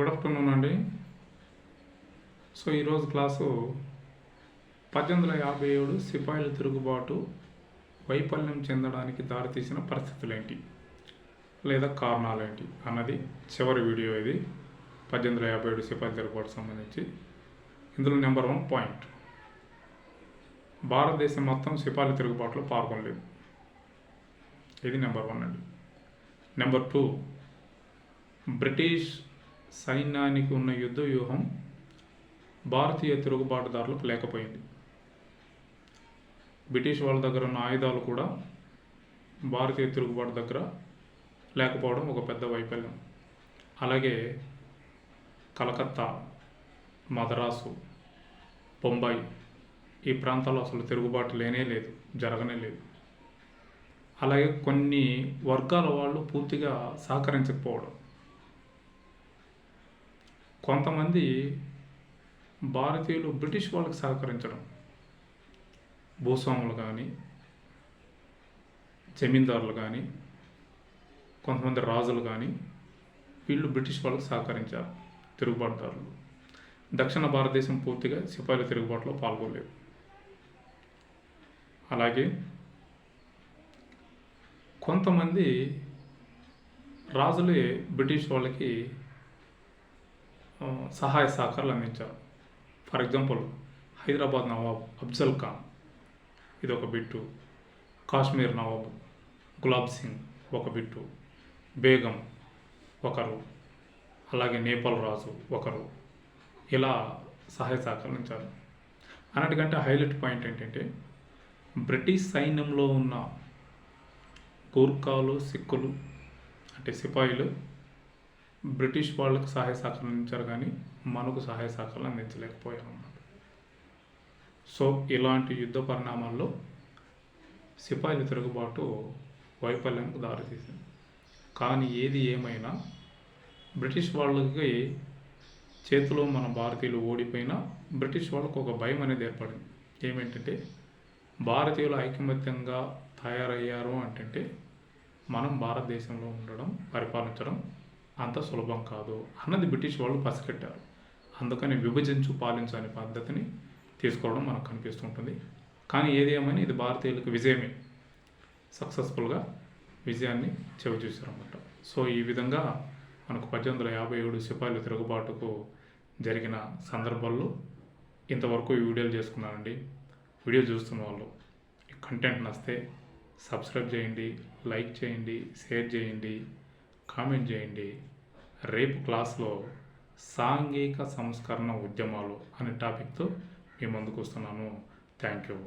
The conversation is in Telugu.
గుడ్ ఆఫ్టర్నూన్ అండి. సో ఈరోజు క్లాసు పద్దెనిమిది వందల యాభై ఏడు సిపాయిల తిరుగుబాటు వైఫల్యం చెందడానికి దారితీసిన పరిస్థితులు ఏంటి లేదా కారణాలు ఏంటి అన్నది చివరి వీడియో ఇది. పద్దెనిమిది వందల యాభై ఏడు సిపాయిల తిరుగుబాటు సంబంధించి. ఇందులో నెంబర్ వన్ పాయింట్. భారతదేశం మొత్తం సిపాయిల తిరుగుబాటులో పాల్గొనలేదు. ఇది నెంబర్ వన్ అండి. Number two. బ్రిటిష్ సైన్యానికి ఉన్న యుద్ధ వ్యూహం భారతీయ తిరుగుబాటుదారులకు లేకపోయింది. బ్రిటిష్ వాళ్ళ దగ్గర ఉన్న ఆయుధాలు కూడా భారతీయ తిరుగుబాటు దగ్గర లేకపోవడం ఒక పెద్ద వైఫల్యం. అలాగే కలకత్తా మద్రాసు బొంబాయి ఈ ప్రాంతాల్లో అసలు తిరుగుబాటు లేనే లేదు జరగనే లేదు. అలాగే కొన్ని వర్గాల వాళ్ళు పూర్తిగా సహకరించకపోవడం కొంతమంది భారతీయులు బ్రిటిష్ వాళ్ళకి సహకరించడం భూస్వాములు కానీ జమీందారులు కానీ కొంతమంది రాజులు కానీ వీళ్ళు బ్రిటిష్ వాళ్ళకి సహకరించారు తిరుగుబాటుదారులు. దక్షిణ భారతదేశం పూర్తిగా సిపాయిల తిరుగుబాటులో పాల్గొనలేదు. అలాగే కొంతమంది రాజులే బ్రిటిష్ వాళ్ళకి సహాయ సహకారాలు అందించారు. ఫర్ ఎగ్జాంపుల్ హైదరాబాద్ నవాబ్ అఫ్జల్ ఖాన్ ఇది ఒక బిట్టు. కాశ్మీర్ నవాబ్ గులాబ్ సింగ్ ఒక బిట్టు. బేగం ఒకరు. అలాగే నేపాల్ రాజు ఒకరు. ఇలా సహాయ సహకరించారు అన్నిటికంటే హైలైట్ పాయింట్ ఏంటంటే బ్రిటిష్ సైన్యంలో ఉన్న గూర్ఖాలు సిక్కులు అంటే సిపాయిలు బ్రిటిష్ వాళ్ళకు సహాయ సహకారం అందించారు కానీ మనకు సహాయ సహకారం అందించలేకపోయారు సో ఇలాంటి యుద్ధ పరిణామాల్లో సిపాయిల తిరుగుబాటు వైఫల్యానికి దారితీసింది కానీ ఏది ఏమైనా బ్రిటిష్ వాళ్ళకి చేతిలో మన భారతీయులు ఓడిపోయినా బ్రిటిష్ వాళ్ళకు ఒక భయం అనేది ఏర్పడింది. ఏమేంటంటే భారతీయులు ఐకమత్యంగా తయారయ్యారు అంటే మనం భారతదేశంలో ఉండడం పరిపాలించడం అంత సులభం కాదు అన్నది బ్రిటిష్ వాళ్ళు పసిగట్టారు. అందుకని విభజించు పాలించు అనే పద్ధతిని తీసుకోవడం మనకు కనిపిస్తుంటుంది. కానీ ఏది ఏమైనా ఇది భారతీయులకు విజయమే. సక్సెస్ఫుల్గా విజయాన్ని చవిచూశారన్నమాట. సో ఈ విధంగా మనకు పద్దెనిమిది వందల యాభై ఏడు సిపాయిల తిరుగుబాటుకు జరిగిన సందర్భాల్లో ఇంతవరకు ఈ వీడియోలు చేసుకున్నానండి. వీడియో చూస్తున్న వాళ్ళు కంటెంట్ నస్తే సబ్స్క్రైబ్ చేయండి లైక్ చేయండి షేర్ చేయండి. కామెంట్ చేయండి. రేపు క్లాస్లో సాంఘిక సంస్కరణ ఉద్యమాలు అనే టాపిక్తో మీ ముందుకు వస్తున్నాను. Thank you